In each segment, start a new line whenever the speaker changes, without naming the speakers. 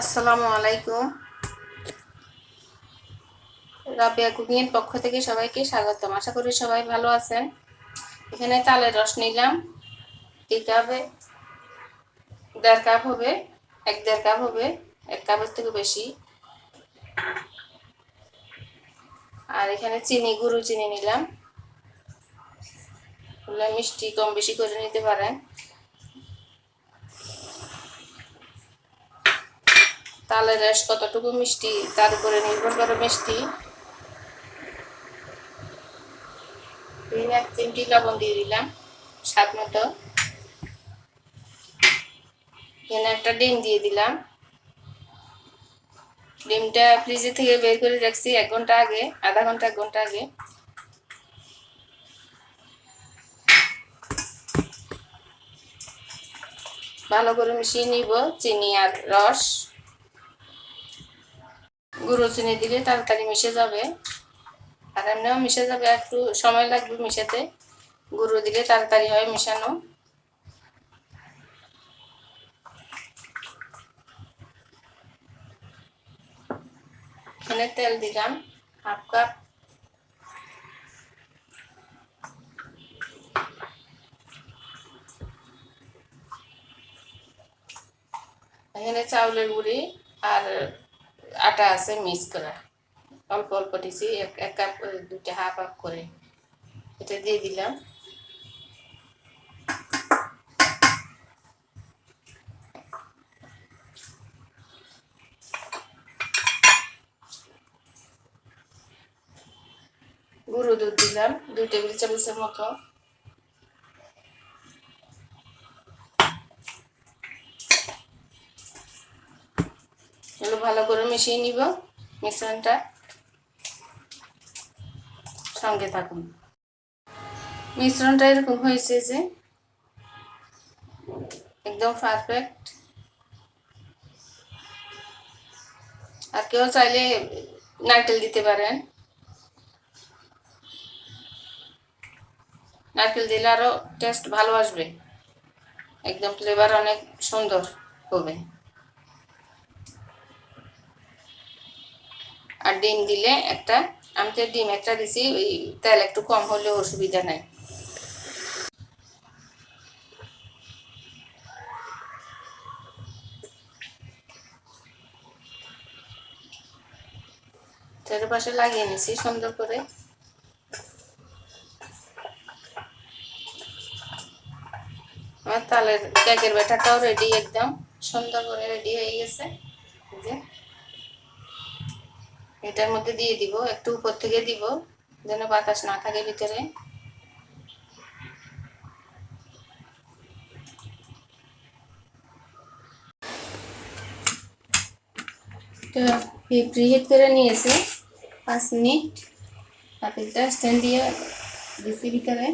আসসালামু আলাইকুম। রাবিয়া কুকিং এর পক্ষ থেকে সবাইকে স্বাগতম। আশা করি সবাই ভালো আছেন। এখানে তালের রস নিলাম। দিতে কাপে, দেড় কাপ হবে, এক দেড় কাপ হবে, এক কাপের থেকে বেশি। আর এখানে চিনি, গুঁড়ো চিনি নিলাম। মিষ্টি কম বেশি করে নিতে পারেন। তালের রস কতটুকু মিষ্টি, তার উপরে নির্ভর করে মিষ্টি। এক চিমটি লবণ দিয়ে দিলাম, স্বাদ মতো। এখানে একটা ডিম দিয়ে দিলাম। ডিমটা ফ্রিজে থেকে বের করে রাখছি এক ঘণ্টা আগে, আধা ঘণ্টা, এক ঘণ্টা আগে। ভালো করে মিশিয়ে নিব চিনি আর রস। গুঁড়ো চিনি দিলে তাড়াতাড়ি মিশে যাবে। আর এমনিও মিশে যাবে, একটু সময় লাগবে মিশাতে। গুঁড়ো দিলে তাড়াতাড়ি হয় মিশানো। এখানে তেল দিলাম, হাফ কাপ। এখানে চাউলের গুঁড়ি আর আটা আছে, মিক্স করা। অল্প অল্প দিছি, এক কাপ দুটা হাফ হাফ করে। এটা দিয়ে দিলাম। গুঁড়ো দুধ দিলাম, দুই টেবিল চামচের মতো। এগুলো ভালো করে মিশিয়ে নিব। মিশ্রণটা সঙ্গে থাকুন। মিশ্রণটা এরকম হয়েছে যে একদম পারফেক্ট আর কেউ চাইলে নারকেল দিতে পারেন। নারকেল দিলে আরও টেস্ট ভালো আসবে। একদম ফ্লেভার অনেক সুন্দর হবে। আর ডিম দিলে একটা, আমি তো ডিম একটা দিছি, ওই তেল একটু কম হলে অসুবিধা নাই। চারপাশে লাগিয়ে নিছি সুন্দর করে। আমার তালের কেকের ব্যাটারটাও রেডি একদম, সুন্দর করে রেডি হয়ে গেছে। যে। এটার মধ্যে দিয়ে দিব, একটু উপর থেকে দিব, যেন বাতাস না থাকে ভিতরে। প্রিহিট করে নিয়েছে, পাঁচ মিনিট। পাতিলটা স্ট্যান্ড দিয়ে দিছি ভিতরে।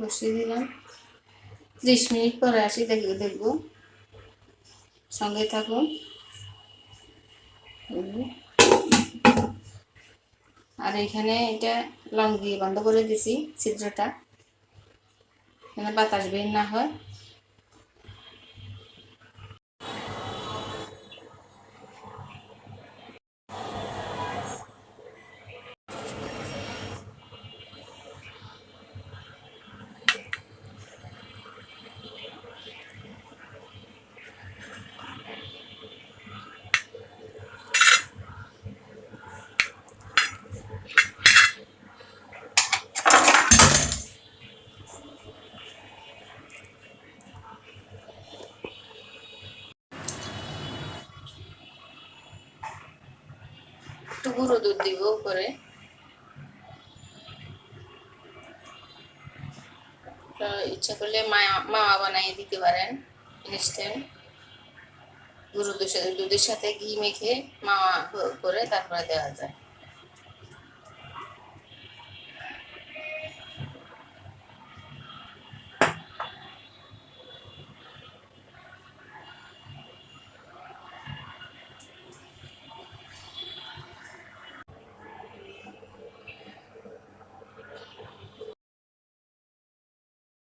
বসিয়ে দিলাম। ত্রিশ মিনিট পরে আসি দেখ দেখব। সঙ্গে থাকুন আর এখানে এটা লং দিয়ে বন্ধ করে দিছি ছিদ্রটা এখানে বাতাস বের না হয়। একটু গুঁড়ো দুধ দিব উপরে। ইচ্ছা করলে মাওয়া বানিয়ে দিতে পারেন, ইনস্ট্যান্ট। গুঁড়ো দুধের সাথে ঘি মেখে মাওয়া করে তারপরে দেওয়া যায়।